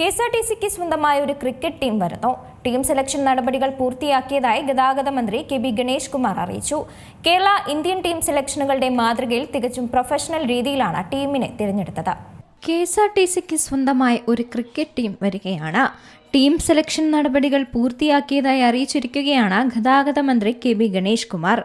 K S R T സിക്ക് സ്വന്തമായ ഒരു ക്രിക്കറ്റ് ടീം വരുന്നു. ടീം സെലക്ഷൻ നടപടികൾ പൂർത്തിയാക്കിയതായി ഗതാഗത മന്ത്രി കെ ബി ഗണേഷ് കുമാർ അറിയിച്ചു. കേരള ഇന്ത്യൻ ടീം സെലക്ഷനുകളുടെ മാതൃകയിൽ തികച്ചും പ്രൊഫഷണൽ രീതിയിലാണ് ടീമിനെ തിരഞ്ഞെടുത്തത്. കെ എസ് ആർ ടി സിക്ക് സ്വന്തമായ ഒരു ക്രിക്കറ്റ് ടീം വരികയാണ്. ടീം സെലക്ഷൻ നടപടികൾ പൂർത്തിയാക്കിയതായി അറിയിച്ചിരിക്കുകയാണ് ഗതാഗത മന്ത്രി K B Ganesh Kumar.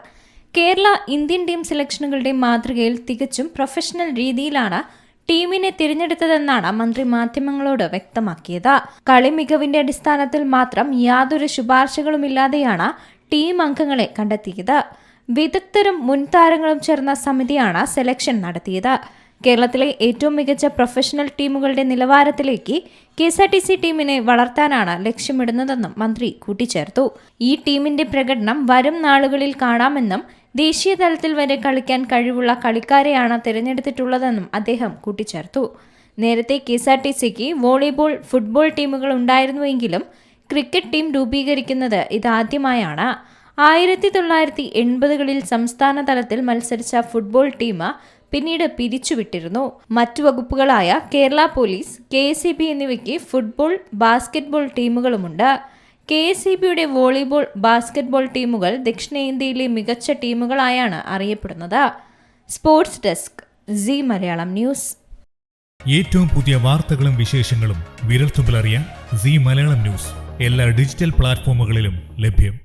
Kerala Indian team സെലക്ഷനുകളുടെ മാതൃകയിൽ തികച്ചും പ്രൊഫഷണൽ രീതിയിലാണ് ടീമിനെ തിരഞ്ഞെടുത്തതെന്നാണ് മന്ത്രി മാധ്യമങ്ങളോട് വ്യക്തമാക്കിയത്. കളി മികവിന്റെ അടിസ്ഥാനത്തിൽ മാത്രം യാതൊരു ശുപാർശകളുമില്ലാതെയാണ് ടീം അംഗങ്ങളെ കണ്ടെത്തിയത്. വിദഗ്ധരും മുൻ താരങ്ങളും ചേർന്ന സമിതിയാണ് സെലക്ഷൻ നടത്തിയത്. കേരളത്തിലെ ഏറ്റവും മികച്ച പ്രൊഫഷണൽ ടീമുകളുടെ നിലവാരത്തിലേക്ക് K S R T C ടീമിനെ വളർത്താനാണ് ലക്ഷ്യമിടുന്നതെന്നും മന്ത്രി കൂട്ടിച്ചേർത്തു. ഈ ടീമിന്റെ പ്രകടനം വരും നാളുകളിൽ കാണാമെന്നും ദേശീയ തലത്തിൽ വരെ കളിക്കാൻ കഴിവുള്ള കളിക്കാരെയാണ് തിരഞ്ഞെടുത്തിട്ടുള്ളതെന്നും അദ്ദേഹം കൂട്ടിച്ചേർത്തു. നേരത്തെ കെ എസ് ആർ ടി സിക്ക് വോളിബോൾ ഫുട്ബോൾ ടീമുകൾ ഉണ്ടായിരുന്നുവെങ്കിലും ക്രിക്കറ്റ് ടീം രൂപീകരിക്കുന്നത് ഇതാദ്യമായാണ്. ആയിരത്തി തൊള്ളായിരത്തി എൺപതുകളിൽ സംസ്ഥാന തലത്തിൽ മത്സരിച്ച ഫുട്ബോൾ ടീം പിന്നീട് പിരിച്ചുവിട്ടിരുന്നു. മറ്റു വകുപ്പുകളായ കേരള പോലീസ് കെ എന്നിവയ്ക്ക് ഫുട്ബോൾ ബാസ്കറ്റ്ബോൾ ടീമുകളുമുണ്ട്. കെ എസ് ഇ ബിയുടെ വോളിബോൾ ബാസ്കറ്റ്ബോൾ ടീമുകൾ ദക്ഷിണേന്ത്യയിലെ മികച്ച ടീമുകളായാണ് അറിയപ്പെടുന്നത്. Sports desk C Malayalam news. ഏറ്റവും പുതിയ വാർത്തകളും വിശേഷങ്ങളും വിരൽത്തുമ്പിലറിയാൻ സി മലയാളം ന്യൂസ്. എല്ലാ ഡിജിറ്റൽ പ്ലാറ്റ്ഫോമുകളിലും ലഭ്യം.